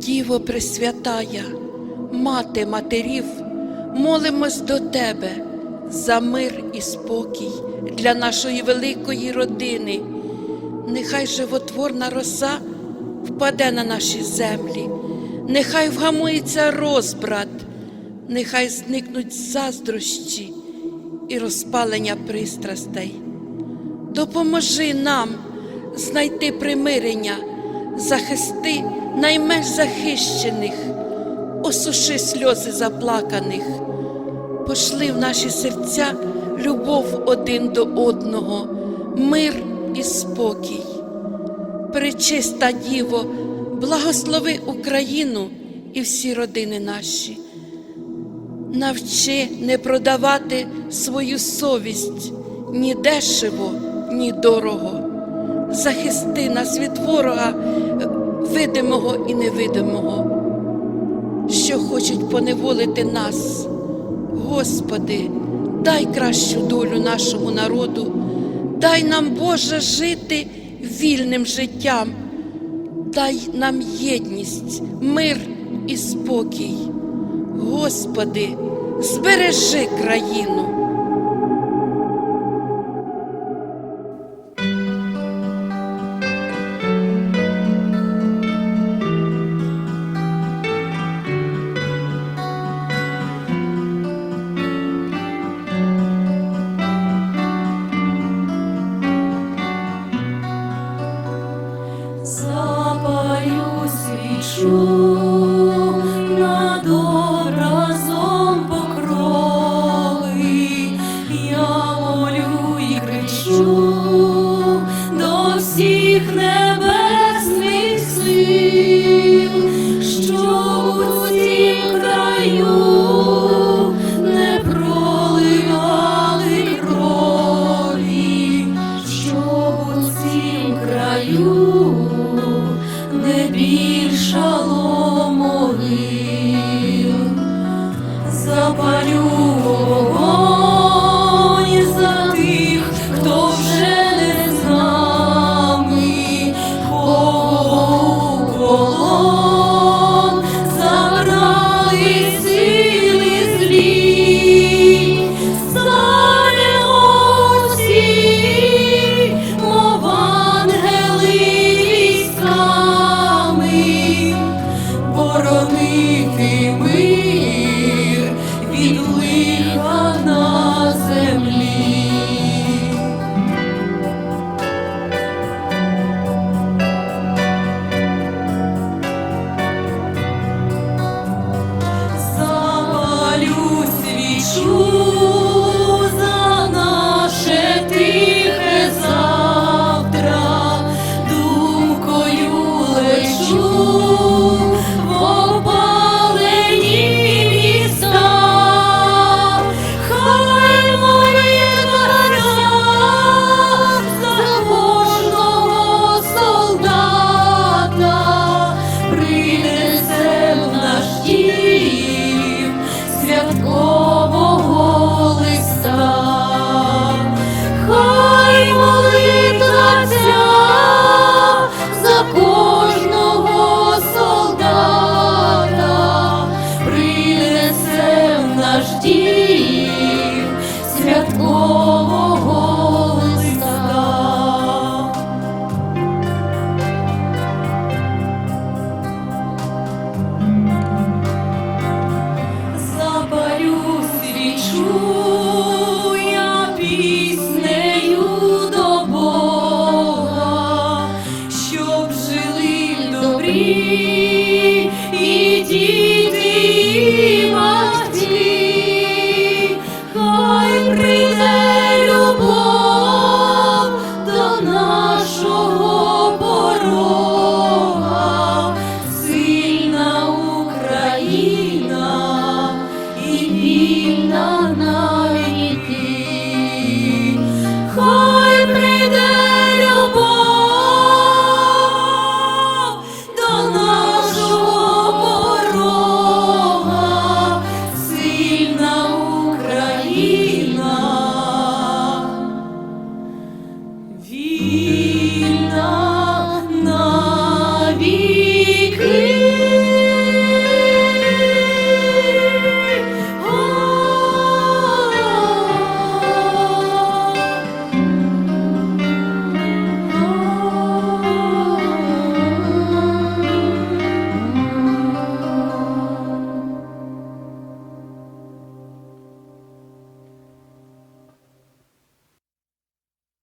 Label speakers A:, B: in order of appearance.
A: Діво Пресвятая, мати матерів, молимось до Тебе за мир і спокій для нашої великої родини. Нехай животворна роса впаде на наші землі, нехай вгамується розбрат, нехай зникнуть заздрощі і розпалення пристрастей. Допоможи нам знайти примирення, захисти найменш захищених, осуши сльози заплаканих, пошли в наші серця любов один до одного, мир і спокій. Пречиста Діво, благослови Україну і всі родини наші. Навчи не продавати свою совість ні дешево, ні дорого. Захисти нас від ворога е, видимого і невидимого, що хочуть поневолити нас. Господи, дай кращу долю нашому народу, дай нам, Боже, жити вільним життям, дай нам єдність, мир і спокій. Господи, збережи країну.
B: Запалю вогонь за тих, хто вже не з нами, від в